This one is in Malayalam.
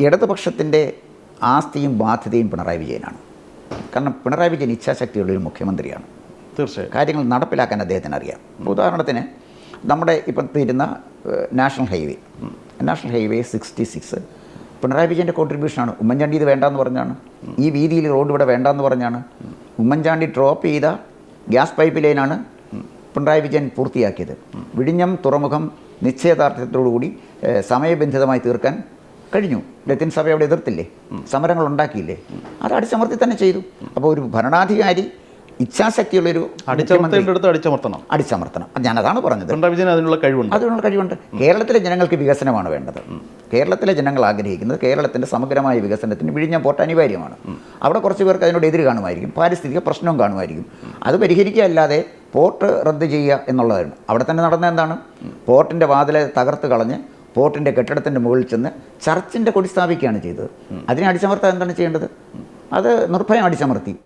ഇടതുപക്ഷത്തിന്റെ ആസ്തിയും ബാധ്യതയും പിണറായി വിജയനാണ്. കാരണം പിണറായി വിജയൻ ഇച്ഛാശക്തിയുള്ള ഒരു മുഖ്യമന്ത്രിയാണ്. തീർച്ചയായും. കാര്യങ്ങൾ നടപ്പിലാക്കാൻ അദ്ദേഹത്തിന് അറിയാം. ഉദാഹരണത്തിന് നമ്മുടെ ഇപ്പം തീരുന്ന national highway. National highway sixty six Pinarayi വിജയന്റെ കോൺട്രിബ്യൂഷനാണ്. ഉമ്മൻചാണ്ടി ഇത് വേണ്ടാന്ന് പറഞ്ഞാണ്. ഈ വീതിയിൽ റോഡ് ഇവിടെ വേണ്ടാന്ന് പറഞ്ഞാണ്. ഉമ്മൻചാണ്ടി ഡ്രോപ്പ് ചെയ്ത ഗ്യാസ് പൈപ്പ് ലൈനാണ് പിണറായി വിജയൻ പൂർത്തിയാക്കിയത്. വിഴിഞ്ഞം തുറമുഖം നിശ്ചയദാർഢ്യത്തോടുകൂടി സമയബന്ധിതമായി തീർക്കാൻ കഴിഞ്ഞു. ലത്തിൻ സഭ അവിടെ എതിർത്തില്ലേ? സമരങ്ങൾ ഉണ്ടാക്കിയില്ലേ? അത് അടിച്ചമർത്തി തന്നെ ചെയ്തു. അപ്പോൾ ഒരു ഭരണാധികാരി ഇച്ഛാശക്തിയുള്ളൊരു അടുത്ത് അടിച്ചമർത്തണം. അടിച്ചമർത്തണം. അത് ഞാനതാണ് പറഞ്ഞത്. അതിനുള്ള കഴിവുണ്ട്. അതിനുള്ള കഴിവുണ്ട്. കേരളത്തിലെ ജനങ്ങൾക്ക് വികസനമാണ് വേണ്ടത്. കേരളത്തിലെ ജനങ്ങൾ ആഗ്രഹിക്കുന്നത് കേരളത്തിന്റെ സമഗ്രമായ വികസനത്തിന് വിഴിഞ്ഞ പോർട്ട് അനിവാര്യമാണ്. അവിടെ കുറച്ച് പേർക്ക് അതിനോട് എതിര് കാണുമായിരിക്കും. പാരിസ്ഥിതിക പ്രശ്നവും കാണുമായിരിക്കും. അത് പരിഹരിക്കുക അല്ലാതെ പോർട്ട് റദ്ദ് ചെയ്യുക എന്നുള്ളതാണ്. അവിടെ തന്നെ നടന്ന എന്താണ്? പോർട്ടിന്റെ വാതിലെ തകർത്ത് കളഞ്ഞ് പോർട്ടിന്റെ കെട്ടിടത്തിന്റെ മുകളിൽ ചെന്ന് ചർച്ചിന്റെ കൊടി സ്ഥാപിക്കുകയാണ് ചെയ്തത്. അതിനെ അടിച്ചമർത്താൻ എന്താണ് ചെയ്യേണ്ടത്? അത് നിർഭയം അടിച്ചമർത്തി.